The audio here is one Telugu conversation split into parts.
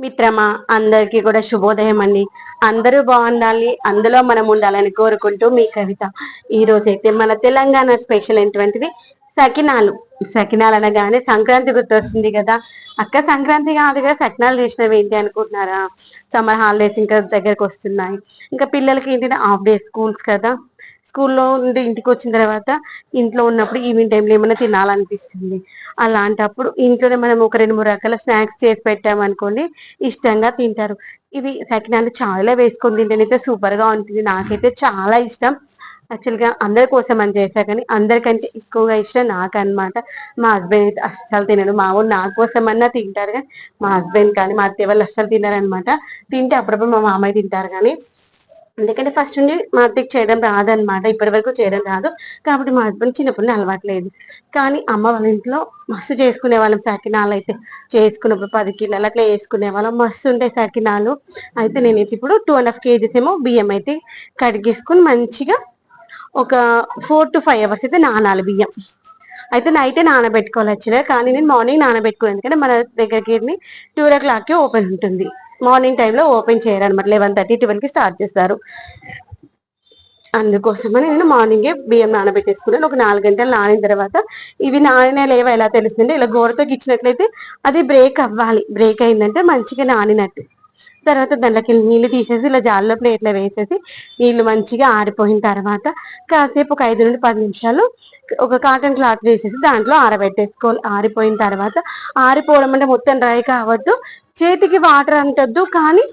మిత్రమా అందరికీ కూడా శుభోదయం అండి. అందరూ బాగుండాలి అందులో మనం ఉండాలని కోరుకుంటూ మీ కవిత. ఈ రోజైతే మన తెలంగాణ స్పెషల్ ఏంటువంటిది సకినాలు. సకినాలు అనగానే సంక్రాంతి గుర్తొస్తుంది కదా. అక్క సంక్రాంతి కాదు కదా సకినాలు చేసినవి ఏంటి అనుకుంటున్నారా? సమ్మర్ హాలిడేస్ ఇంకా దగ్గరకు వస్తున్నాయి. ఇంకా పిల్లలకి ఏంటంటే హాఫ్ డే స్కూల్స్ కదా. స్కూల్లో నుండి ఇంటికి వచ్చిన తర్వాత ఇంట్లో ఉన్నప్పుడు ఈవినింగ్ టైంలో ఏమైనా తినాలనిపిస్తుంది. అలాంటప్పుడు ఇంట్లోనే మనం ఒక రెండు మూడు రకాల స్నాక్స్ చేసి పెట్టామనుకోండి ఇష్టంగా తింటారు. ఇవి సకినాలు చాలా వేసుకొని తింటేనైతే సూపర్గా ఉంటుంది. నాకైతే చాలా ఇష్టం. యాక్చువల్గా అందరి కోసం అని చేశా కానీ అందరికంటే ఎక్కువగా ఇష్టం నాకు అనమాట మా హస్బెండ్ అయితే అస్సలు తినడు. మా వాళ్ళు నా కోసం అన్నా తింటారు కానీ మా హస్బెండ్ కానీ మా అత్తయ్య వాళ్ళు అస్సలు తినారనమాట తింటే అప్పుడప్పుడు మా మామయ్య తింటారు కానీ ఎందుకంటే ఫస్ట్ నుండి మా అత్తకి చేయడం రాదనమాట ఇప్పటి వరకు చేయడం రాదు. కాబట్టి మా హస్బెండ్ చిన్నప్పుడు అలవాటు లేదు. కానీ అమ్మ వాళ్ళ ఇంట్లో మస్తు చేసుకునే వాళ్ళం సకినాలు అయితే. చేసుకున్నప్పుడు పది కిలోలు అట్లా వేసుకునే వాళ్ళం. మస్తు ఉంటాయి సకినాలు. అయితే నేనైతే ఇప్పుడు టూ అండ్ హాఫ్ కేజీస్ ఏమో బియ్యం అయితే కడిగేసుకుని మంచిగా ఒక ఫోర్ టు ఫైవ్ అవర్స్ అయితే నానాలి బియ్యం. అయితే నైటే నానబెట్టుకోవాలి యాక్చువల్గా కానీ నేను మార్నింగ్ నానబెట్టుకోను. ఎందుకంటే మన దగ్గరికి టూ ఓ క్లాక్కి ఓపెన్ ఉంటుంది. మార్నింగ్ టైంలో ఓపెన్ చేయరు అనమాట లెవెన్ థర్టీ ట్వెల్వ్కి స్టార్ట్ చేస్తారు. అందుకోసమని నేను మార్నింగే బియ్యం నానబెట్టేసుకున్నాను. ఒక నాలుగు గంటలు నానిన తర్వాత ఇవి నానిన లేవో ఎలా తెలుస్తుంది ఇలా గోరతో ఇచ్చినట్లయితే అది బ్రేక్ అవ్వాలి. బ్రేక్ అయిందంటే మంచిగా నానినట్టు. తర్వాత దాంట్లోకి నీళ్ళు తీసేసి ఇలా జాల్లో ప్లేట్లో వేసేసి నీళ్ళు మంచిగా ఆరిపోయిన తర్వాత కాసేపు ఒక ఐదు నుండి పది నిమిషాలు ఒక కాటన్ క్లాత్ వేసేసి దాంట్లో ఆరబెట్టేసుకోవాలి. ఆరిపోయిన తర్వాత ఆరిపోవడం అంటే మొత్తం డ్రై కావద్దు. చేతికి వాటర్ అంటద్దు కానీ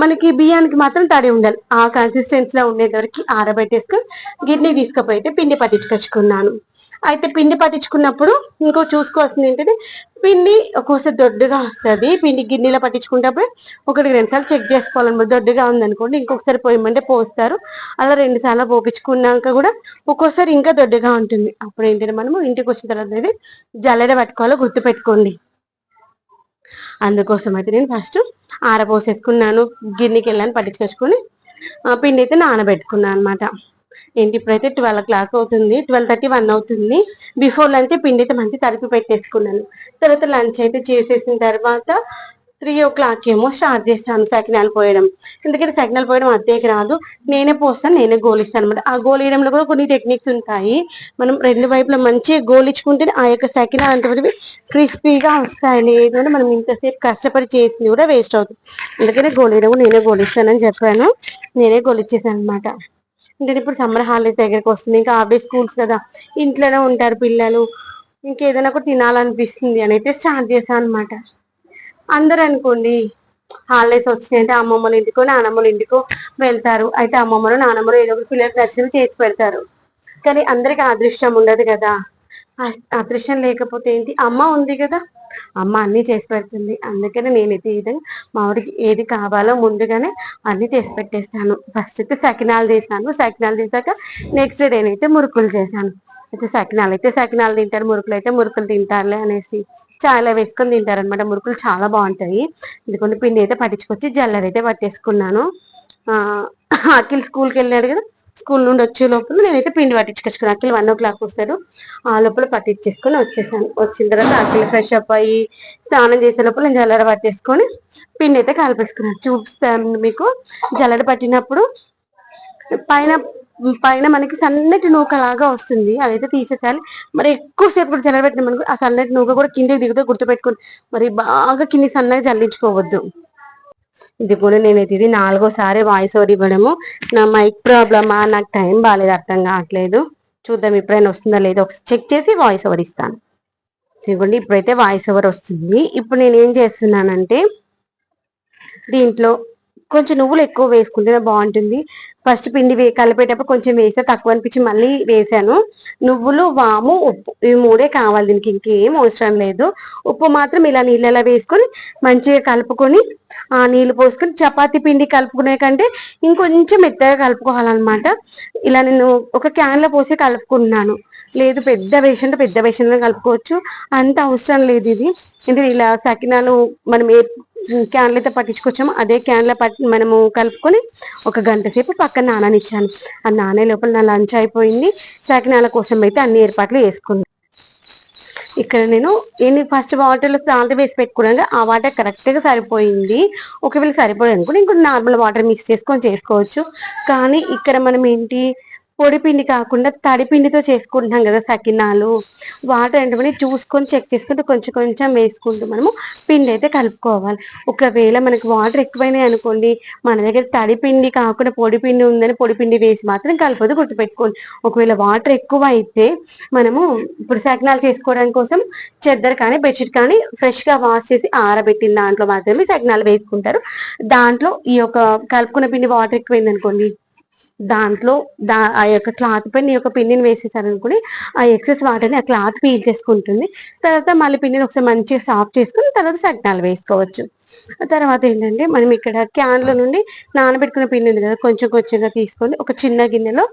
మనకి బియ్యానికి మాత్రం తడి ఉండాలి. ఆ కన్సిస్టెన్సీలో ఉండేది వరకు ఆరబెట్టేసుకొని గిన్నె తీసుకుపోయితే పిండి పట్టించుకొచ్చుకున్నాను. అయితే పిండి పట్టించుకున్నప్పుడు ఇంకో చూసుకోవాల్సింది ఏంటంటే పిండి ఒక్కోసారి దొడ్డుగా వస్తుంది. పిండి గిన్నెలో పట్టించుకుంటే ఒకటి రెండు సార్లు చెక్ చేసుకోవాలన్నమాట దొడ్డుగా ఉందనుకోండి ఇంకొకసారి పోయమంటే పోస్తారు. అలా రెండు సార్లు పోపించుకున్నాక కూడా ఒక్కోసారి ఇంకా దొడ్డుగా ఉంటుంది. అప్పుడు ఏంటంటే మనము ఇంటికి వచ్చిన తర్వాత అనేది జల్లెడ పట్టుకోవాలో గుర్తు పెట్టుకోండి అందుకోసం అయితే నేను ఫస్ట్ ఆరపోసేసుకున్నాను గిన్నెకి వెళ్ళాను పట్టించుకొచ్చుకొని పిండి అయితే నానబెట్టుకున్నాను అనమాట ఏంటి? ఇప్పుడైతే ట్వెల్వ్ క్లాక్ అవుతుంది. ట్వెల్వ్ థర్టీ వన్ అవుతుంది. బిఫోర్ లంచ్ పిండి అయితే మంచి తరిపి పెట్టేసుకున్నాను. తర్వాత లంచ్ అయితే చేసేసిన తర్వాత త్రీ ఓ క్లాక్ ఏమో స్టార్ట్ చేస్తాను సకినాలు పోయడం. ఎందుకంటే సకినాలు పోయడం అద్దెకి రాదు. నేనే పోస్తాను నేనే గోలిస్తాను అనమాట ఆ గోలియడంలో కూడా కొన్ని టెక్నిక్స్ ఉంటాయి. మనం రెండు వైపులా మంచిగా గోలించుకుంటే ఆ యొక్క సకినాలు అంటే క్రిస్పీగా వస్తాయి లేదు మనం ఇంతసేపు కష్టపడి చేసింది కూడా వేస్ట్ అవుతుంది. అందుకనే గోలియడం నేనే గోలిస్తానని చెప్పాను. నేనే గోలిచ్చేసాను అనమాట అంటే ఇప్పుడు సమ్మర్ హాలిడేస్ దగ్గరికి వస్తుంది. ఇంకా హాఫ్ డే స్కూల్స్ కదా. ఇంట్లోనే ఉంటారు పిల్లలు. ఇంకేదైనా కూడా తినాలనిపిస్తుంది అని అయితే స్టార్ట్ చేశాను అనమాట అందరు అనుకోండి హాలిడేస్ వచ్చినాయంటే అమ్మమ్మల ఇంటికో నానమ్మల ఇంటికో వెళ్తారు. అయితే అమ్మమ్మలు నానమ్మలు ఏదో ఒకటి పిల్లలకు నచ్చినవి చేసి పెడతారు. కానీ అందరికి అదృష్టం ఉండదు కదా. అదృష్టం లేకపోతే ఏంటి? అమ్మ ఉంది కదా. అమ్మ అన్ని చేసి పెడుతుంది. అందుకని నేనైతే ఈ విధంగా మా ఏది కావాలో ముందుగానే అన్ని చేసి పెట్టేస్తాను. ఫస్ట్ అయితే సకినాలు చేశాను సకినాలు చేశాక నెక్స్ట్ డే నేనైతే మురుకులు చేశాను. అయితే సకినాలు అయితే సకినాలు తింటారు మురుకులు అయితే మురుకులు తింటారులే అనేసి చాలా వేసుకొని తింటారు అనమాట మురుకులు చాలా బాగుంటాయి. ఇదిగోండి పిండి అయితే పట్టించుకొచ్చి జల్లరైతే పట్టేసుకున్నాను. అఖిల్ స్కూల్కి వెళ్ళాడు కదా స్కూల్ నుండి వచ్చే లోపల నేనైతే పిండి పట్టించుకొచ్చుకున్నాను అఖిల్ వన్ ఓ క్లాక్ వస్తాడు. ఆ లోపల పట్టించేసుకొని వచ్చేసాను. వచ్చిన తర్వాత అఖిల్ ఫ్రెష్ అప్ అయ్యి స్నానం చేసే లోపల నేను జల్లర పట్టేసుకొని పిండి అయితే కలిపేసుకున్నాను చూపిస్తాను మీకు. జల్లర పట్టినప్పుడు పైన పైన మనకి సన్నటి నూక లాగా వస్తుంది. అదైతే తీసేసాలి. మరి ఎక్కువసేపు కూడా జల్లబెట్టిన మనకు ఆ సన్నటి నూక కూడా కిందకి దిగుతూ గుర్తుపెట్టుకుని మరి బాగా కింది సన్నగా జల్లించుకోవద్దు. ఇది కూడా నేనైతే ఇది నాలుగోసారి వాయిస్ ఓవర్ ఇవ్వడము. నా మైక్ ప్రాబ్లమా నాకు టైం బాగాలేదు అర్థం కావట్లేదు. చూద్దాం ఎప్పుడైనా వస్తుందా లేదో? ఒకసారి చెక్ చేసి వాయిస్ ఓవర్ ఇస్తాను. ఇదిగోండి ఇప్పుడైతే వాయిస్ ఓవర్ వస్తుంది. ఇప్పుడు నేను ఏం చేస్తున్నానంటే దీంట్లో కొంచెం నువ్వులు ఎక్కువ వేసుకుంటేనే బాగుంటుంది. ఫస్ట్ పిండి వే కలిపేటప్పుడు కొంచెం వేసా తక్కువ అనిపించి మళ్ళీ వేసాను. నువ్వులు వాము ఉప్పు ఇవి మూడే కావాలి దీనికి. ఇంకేం అవసరం లేదు. ఉప్పు మాత్రం ఇలా నీళ్ళలో వేసుకొని మంచిగా కలుపుకొని ఆ నీళ్ళు పోసుకొని చపాతి పిండి కలుపుకునే కంటే ఇంకొంచెం మెత్తగా కలుపుకోవాలన్నమాట. ఇలా నేను ఒక క్యాన్లో పోసి కలుపుకుంటున్నాను లేదు పెద్ద వేషన్ పెద్ద వేషన్ కలుపుకోవచ్చు. అంత అవసరం లేదు ఇది. అంటే ఇలా సకినాలు మనం ఏ క్యాన్లు అయితే పట్టించుకొచ్చాము. అదే క్యాన్లో పట్టి మనము కలుపుకొని ఒక గంట సేపు పక్కన నాననిచ్చాను. ఆ నానే లోపల నా లంచ్ అయిపోయింది. సకినాల కోసం అయితే అన్ని ఏర్పాట్లు వేసుకుంది ఇక్కడ నేను ఎన్ని ఫస్ట్ వాటర్లో సాల్ట్ వేసి పెట్టుకున్నాక ఆ వాటర్ కరెక్ట్గా సరిపోయింది. ఒకవేళ సరిపోయింది అనుకోండి ఇంకొక నార్మల్ వాటర్ మిక్స్ చేసుకొని చేసుకోవచ్చు. కానీ ఇక్కడ మనం ఏంటి పొడిపిండి కాకుండా తడిపిండితో చేసుకుంటున్నాం కదా సకినాలు. వాటర్ అంటే చూసుకొని చెక్ చేసుకుంటూ కొంచెం కొంచెం వేసుకుంటూ మనము పిండి అయితే కలుపుకోవాలి. ఒకవేళ మనకి వాటర్ ఎక్కువైనాయి అనుకోండి మన దగ్గర తడిపిండి కాకుండా పొడి పిండి ఉందని పొడి పిండి వేసి మాత్రం కలపదు గుర్తుపెట్టుకోండి. ఒకవేళ వాటర్ ఎక్కువ అయితే మనము ఇప్పుడు సకినాలు చేసుకోవడానికి కోసం చెద్దరు కానీ బెడ్షీట్ కానీ ఫ్రెష్గా వాష్ చేసి ఆరబెట్టిన దాంట్లో మాత్రమే సకినాలు వేసుకుంటారు. దాంట్లో ఈ యొక్క కలుపుకున్న పిండి వాటర్ ఎక్కువైంది అనుకోండి దాంట్లో దా ఆ యొక్క క్లాత్ పైన ఈ యొక్క పిన్నిని వేసేసారనుకుని ఆ ఎక్సెస్ వాటర్ని ఆ క్లాత్ పీల్ చేసుకుంటుంది. తర్వాత మళ్ళీ పిన్నిని ఒకసారి మంచిగా సాఫ్ట్ చేసుకుని తర్వాత సగ్నాలు వేసుకోవచ్చు. తర్వాత ఏంటంటే మనం ఇక్కడ క్యాన్లో నుండి నానబెట్టుకున్న పిండి ఉంది కదా కొంచెం కొంచెంగా తీసుకొని ఒక చిన్న గిన్నెలో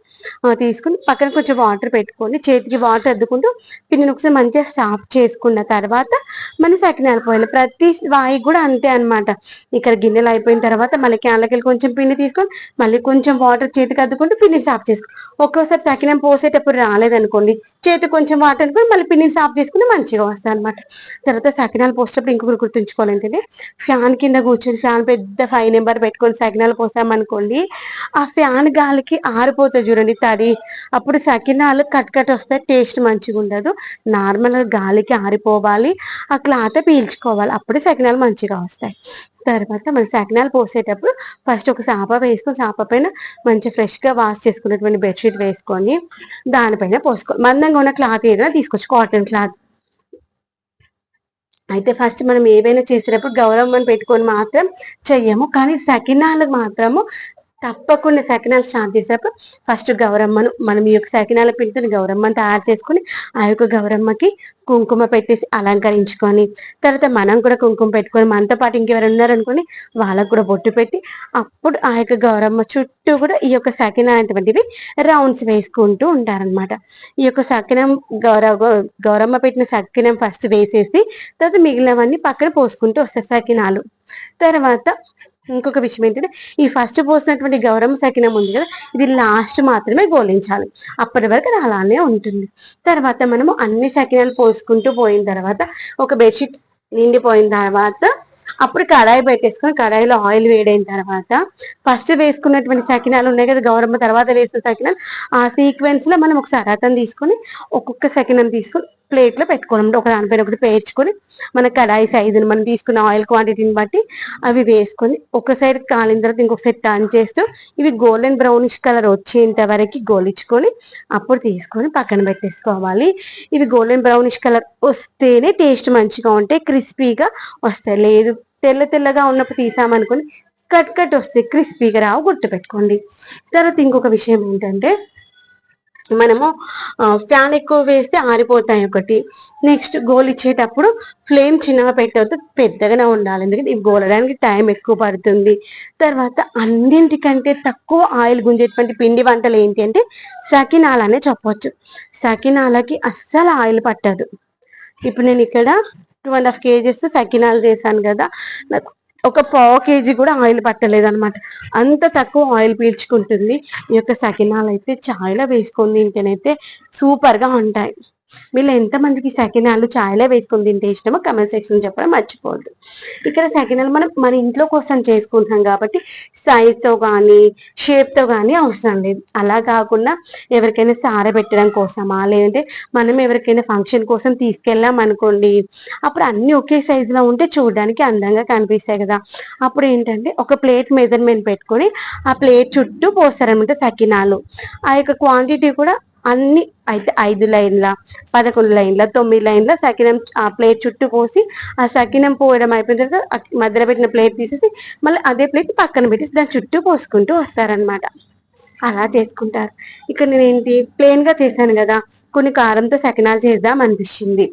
తీసుకొని పక్కన కొంచెం వాటర్ పెట్టుకొని చేతికి వాటర్ అద్దుకుంటూ పిండిని ఒకసారి మంచిగా సాఫ్ట్ చేసుకున్న తర్వాత మనం సకినాలు పోయాలి. ప్రతి వాయి కూడా అంతే అన్నమాట. ఇక్కడ గిన్నెలు అయిపోయిన తర్వాత మళ్ళీ క్యాన్లకి వెళ్ళి కొంచెం పిండి తీసుకొని మళ్ళీ కొంచెం వాటర్ చేతికి అద్దుకుంటూ పిండిని సాఫ్ చేసుకో ఒక్కోసారి సకినం పోసేటప్పుడు రాలేదనుకోండి చేతికి కొంచెం వాటర్ అనుకుని మళ్ళీ పిండిని సాఫ్ చేసుకుని మంచిగా వస్తాయి అనమాట తర్వాత సకినాలు పోసేటప్పుడు ఇంకొకరు గుర్తుంచుకోవాలి ఏంటంటే ఫ్యాన్ కింద కూర్చొని ఫ్యాన్ పెద్ద ఫైవ్ నెంబర్ పెట్టుకొని సకినాలు పోసామనుకోండి ఆ ఫ్యాన్ గాలికి ఆరిపోతుంది చూడండి తడి. అప్పుడు సకినాలు కట్ కట్ వస్తాయి టేస్ట్ మంచిగా ఉండదు. నార్మల్ గాలికి ఆరిపోవాలి ఆ క్లాత్ పీల్చుకోవాలి అప్పుడు సకినాలు మంచిగా వస్తాయి. తర్వాత మన సకినాలు పోసేటప్పుడు ఫస్ట్ ఒక సాప వేసుకొని సాప పైన మంచి ఫ్రెష్గా వాష్ చేసుకున్నటువంటి బెడ్షీట్ వేసుకొని దానిపైన పోసుకో. మందంగా ఉన్న క్లాత్ ఏదైనా తీసుకోవచ్చు కాటన్ క్లాత్. అయితే ఫస్ట్ మనం ఏవైనా చేసేటప్పుడు గౌరవం అని పెట్టుకొని మాత్రం చెయ్యము. కానీ సకినాలు మాత్రము తప్పకుండా సకినాలు స్టార్ట్ చేసేటప్పుడు ఫస్ట్ గౌరమ్మను మనం ఈ యొక్క సకినాల పిండితో గౌరమ్మను తయారు చేసుకొని ఆ యొక్క గౌరమ్మకి కుంకుమ పెట్టేసి అలంకరించుకొని తర్వాత మనం కూడా కుంకుమ పెట్టుకొని మనతో పాటు ఇంకెవరు ఉన్నారనుకొని వాళ్ళకు కూడా బొట్టు పెట్టి అప్పుడు ఆ యొక్క గౌరమ్మ చుట్టూ కూడా ఈ యొక్క సకిన అనేటువంటివి రౌండ్స్ వేసుకుంటూ ఉంటారనమాట ఈ యొక్క సకినం గౌరవ గౌరమ్మ పెట్టిన సకినం ఫస్ట్ వేసేసి తర్వాత మిగిలినవన్నీ పక్కన పోసుకుంటూ వస్తాయి సకినాలు. తర్వాత ఇంకొక విషయం ఏంటంటే ఈ ఫస్ట్ పోసినటువంటి గౌరమ్మ సకినం ఉంది కదా ఇది లాస్ట్ మాత్రమే గోలించాలి అప్పటి వరకు అది అలానే ఉంటుంది. తర్వాత మనము అన్ని సకినాలు పోసుకుంటూ పోయిన తర్వాత ఒక బెడ్షీట్ నిండిపోయిన తర్వాత అప్పుడు కడాయి పెట్టేసుకొని కడాయిలో ఆయిల్ వేడైన తర్వాత ఫస్ట్ వేసుకున్నటువంటి సకినాలు ఉన్నాయి కదా గౌరమ్మ తర్వాత వేసిన సకినాలు ఆ సీక్వెన్స్లో మనం ఒక అతను తీసుకొని ఒక్కొక్క సకినం తీసుకొని ప్లేట్లో పెట్టుకోవడం ఒక దానిపైన ఒకటి పేర్చుకొని మన కడాయి సైజుని మనం తీసుకున్న ఆయిల్ క్వాంటిటీని బట్టి అవి వేసుకొని ఒక సైడ్ కాలిన తర్వాత ఇంకొక సైడ్ టర్న్ చేస్తూ ఇవి గోల్డెన్ బ్రౌనిష్ కలర్ వచ్చేంత వరకు గోలించుకొని అప్పుడు తీసుకొని పక్కన పెట్టేసుకోవాలి. ఇవి గోల్డెన్ బ్రౌనిష్ కలర్ వస్తేనే టేస్ట్ మంచిగా ఉంటాయి క్రిస్పీగా వస్తాయి. లేదు తెల్ల తెల్లగా ఉన్నప్పుడు తీసామనుకొని కట్ కట్ వస్తే క్రిస్పీగా రావు గుర్తుపెట్టుకోండి. తర్వాత ఇంకొక విషయం ఏంటంటే మనము ఫ్యాన్ ఎక్కువ వేస్తే ఆరిపోతాయి ఒకటి. నెక్స్ట్ గోల్ ఇచ్చేటప్పుడు ఫ్లేమ్ చిన్నగా పెట్టవద్దు పెద్దగానే ఉండాలి. ఎందుకంటే ఇవి గోలడానికి టైం ఎక్కువ పడుతుంది. తర్వాత అన్నింటికంటే తక్కువ ఆయిల్ గుంజేటువంటి పిండి వంటలు ఏంటి అంటే సకినాలనే చెప్పొచ్చు. సకినాలకి అస్సలు ఆయిల్ పట్టదు. ఇప్పుడు నేను ఇక్కడ టూ అండ్ హాఫ్ కేజెస్ సకినాలు చేశాను కదా. నాకు ఒక పావు కేజీ కూడా ఆయిల్ పట్టలేదు అనమాట అంత తక్కువ ఆయిల్ పీల్చుకుంటుంది. ఈ యొక్క సకినాలు అయితే చాయ్లో వేసుకొని తింటేనైతే సూపర్గా ఉంటాయి. వీళ్ళు ఎంతమందికి సకినాలు చాయ్లో వేసుకుని తింటే ఇష్టమో కమెంట్ సెక్షన్ చెప్పడం మర్చిపోవద్దు. ఇక్కడ సకినాలు మనం మన ఇంట్లో కోసం చేసుకుంటున్నాం కాబట్టి సైజ్తో కానీ షేప్తో కానీ అవసరం లేదు. అలా కాకుండా ఎవరికైనా సార పెట్టడం కోసమా లేదంటే మనం ఎవరికైనా ఫంక్షన్ కోసం తీసుకెళ్ళాం అనుకోండి అప్పుడు అన్ని ఒకే సైజులో ఉంటే చూడడానికి అందంగా కనిపిస్తాయి కదా. అప్పుడు ఏంటంటే ఒక ప్లేట్ మెజర్మెంట్ పెట్టుకొని ఆ ప్లేట్ చుట్టూ పోస్తారనమాట సకినాలు. ఆ యొక్క క్వాంటిటీ కూడా అన్ని అయితే ఐదు లైన్ల పదకొండు లైన్ల తొమ్మిది లైన్ల సకినం ఆ ప్లేట్ చుట్టూ పోసి ఆ సకినం పోయడం అయిపోయిన తర్వాత మధ్యలో పెట్టిన ప్లేట్ తీసేసి మళ్ళీ అదే ప్లేట్ పక్కన పెట్టేసి దాని చుట్టూ పోసుకుంటూ వస్తారనమాట అలా చేసుకుంటారు. ఇక్కడ నేను ఏంటి ప్లెయిన్గా చేశాను కదా కొన్ని కారంతో సకినాలు చేద్దాం అనిపించింది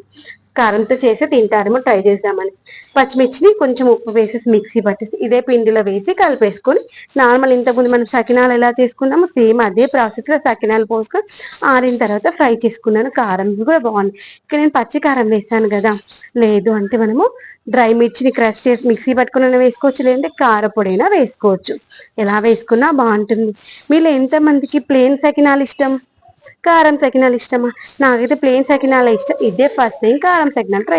కారంతో చేసి తింటారేమో ట్రై చేసామని పచ్చిమిర్చిని కొంచెం ఉప్పు వేసేసి మిక్సీ పట్టేసి ఇదే పిండిలో వేసి కలిపేసుకొని నార్మల్ ఇంతకుముందు మనం సకినాలు ఎలా చేసుకున్నామో సేమ్ అదే ప్రాసెస్లో సకినాలు పోసుకొని ఆరిన తర్వాత ఫ్రై చేసుకున్నాను. కారం కూడా బాగుంది. ఇక్కడ నేను పచ్చి కారం వేసాను కదా. లేదు అంటే మనము డ్రై మిర్చిని క్రష్ చేసి మిక్సీ పట్టుకున్న వేసుకోవచ్చు లేదంటే కారపొడైనా వేసుకోవచ్చు. ఎలా వేసుకున్నా బాగుంటుంది. మీలో ఎంతమందికి ప్లేన్ సకినాలు ఇష్టం? కారం సకినాలు ఇష్టమా? నాకైతే ప్లేన్ సకినాలు ఇష్టం. ఇదే ఫస్ట్ టైం కారం సకినాలు ట్రై